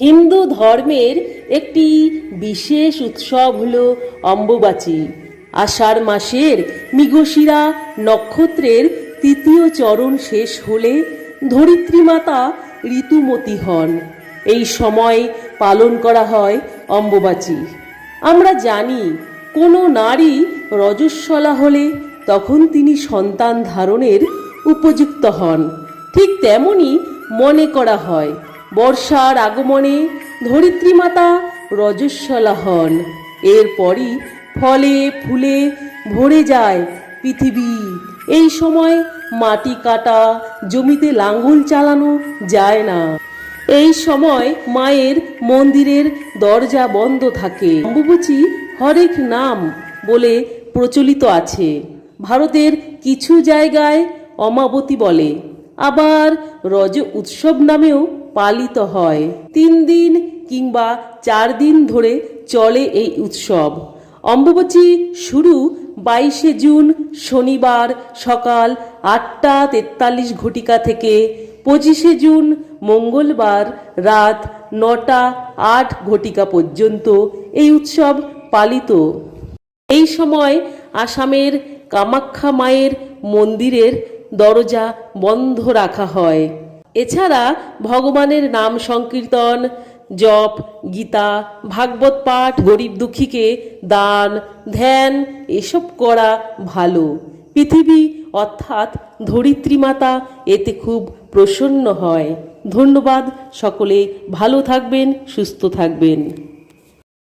হিন্দু ধর্মের একটি বিশেষ উৎসব হল অম্বুবাচী। আষাঢ় মাসের মৃগশিরা নক্ষত্রের তৃতীয় চরণ শেষ হলে ধরিত্রী মাতা ঋতুমতী হন। এই সময় পালন করা হয় অম্বুবাচী। আমরা জানি, কোনো নারী রজস্বলা হলে তখন তিনি সন্তান ধারণের উপযুক্ত হন। ঠিক তেমনই মনে করা হয় বর্ষার আগমনে ধরিত্রী মাতা রজস্বলা হন এরপরই ফলে ফুলে ভরে যায় পৃথিবী। এই সময় মাটি কাটা, জমিতে লাঙ্গল চালানো যায় না। এই সময় মায়ের মন্দিরের দরজা বন্ধ থাকে। অম্বুবচী হরেক নাম বলে প্রচলিত আছে। ভারতের কিছু জায়গায় অমাবতী বলে। আবার রজ উৎসব নামেও পালিত হয়। তিন দিন কিংবা চার দিন ধরে চলে এই উৎসব। অম্বুবচী শুরু বাইশে জুন, শনিবার সকাল আটটা তেতাল্লিশ ঘটিকা থেকে পঁচিশে জুন, মঙ্গলবার রাত নটা আট ঘটিকা পর্যন্ত এই উৎসব পালিত। এই সময় আসামের কামাখ্যা মায়ের মন্দিরের দরজা বন্ধ রাখা হয়। এছাড়া ভগবানের নাম সংকীর্তন, জপ, গীতা, ভাগবত পাঠ, গরিব দুঃখীকে দান, ধ্যান, এসব করা ভালো। পৃথিবী অর্থাৎ ধরিত্রী মাতা এতে খুব প্রসন্ন হয়। ধন্যবাদ সকলে, ভালো থাকবেন, সুস্থ থাকবেন।